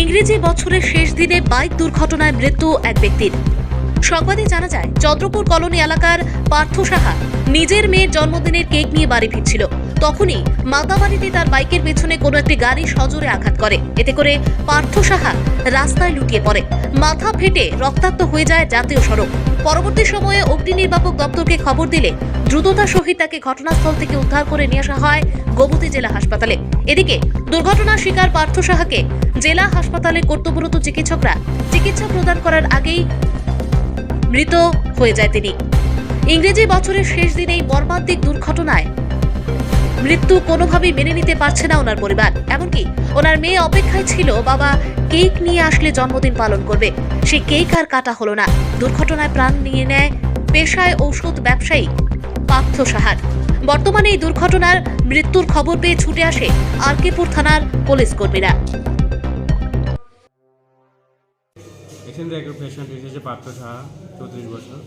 ইংরেজি বছরের শেষ দিনে বাইক দুর্ঘটনায় মৃত্যু এক ব্যক্তির। সংবাদে জানা যায়, চন্দ্রপুর কলোনি এলাকার পার্থ সাহা নিজের মেয়ের জন্মদিনের কেক নিয়ে বাড়ি ফিরছিল। তখনই মাতাবাড়িতে তার বাইকের পেছনে কোনো একটি গাড়ি সজোরে আঘাত করে। এতে করে পার্থ সাহা রাস্তায় লুটিয়ে পড়ে। মাথা ফেটে রক্তাক্ত হয়ে যায় জাতীয় সড়ক। পরবর্তী সময়ে অগ্নি নির্বাপক দপ্তরকে খবর দিলে দ্রুততার সহিত তাকে ঘটনাস্থল থেকে উদ্ধার করে নিয়ে আসা হয় গোমতী জেলা হাসপাতালে। এদিকে দুর্ঘটনার শিকার পার্থ সাহাকে জেলা হাসপাতালে কর্তব্যরত চিকিৎসকরা চিকিৎসা প্রদান করার আগেই মৃত হয়ে যায় তিনি। ইংরেজি বছরের শেষ দিনেই মর্মান্তিক দুর্ঘটনায় মৃত্যু কোনোভাবেই মেনে নিতে পারছে না ওনার পরিবার। এমনকি ওনার মেয়ে অপেক্ষায় ছিল, বাবা কেক নিয়ে আসলে জন্মদিন পালন করবে। সেই কেক আর কাটা হলো না। দুর্ঘটনায় প্রাণ নিয়ে নেয় পেশায় ঔষধ ব্যবসায়ী পার্থ সাহার। বর্তমানে এই দুর্ঘটনার মৃত্যুর খবর পেয়ে ছুটে আসে আরকেপুর থানার পুলিশ কর্মীরা। এখানে থেকে একটা পেশেন্ট এসেছে পার্থ সাহা, চৌত্রিশ বছর।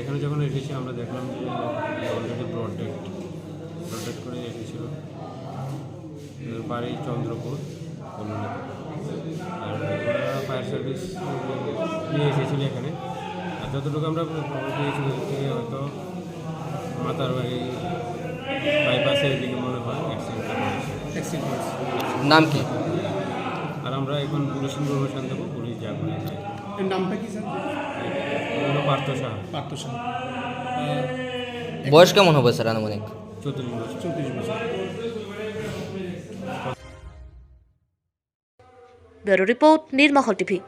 এখানে যখন এসেছি, আমরা দেখলাম যে অলরেডি ব্রড ডেট করে এসেছিল বাড়ি চন্দ্রপুর আর ফায়ার সার্ভিস নিয়ে এসেছিল এখানে। আর যতটুকু আমরা খবর পেয়েছি হয়তো মাথার বাড়ি বাইপাসের দিকে মনে হয় অ্যাক্সিডেন্ট নাম কি? আমরা এখন পুলিশ ইনফরমেশন দেবো পুলিশ যা করে এর নামটা কি স্যার? হলো পার্থ সাহা পার্থ সাহা বয়স কেমন হবে স্যার আনুমানিক? চৌত্রিশ বছর। চৌত্রিশ বছর। ব্যুরো রিপোর্ট নির্মহল টিভি।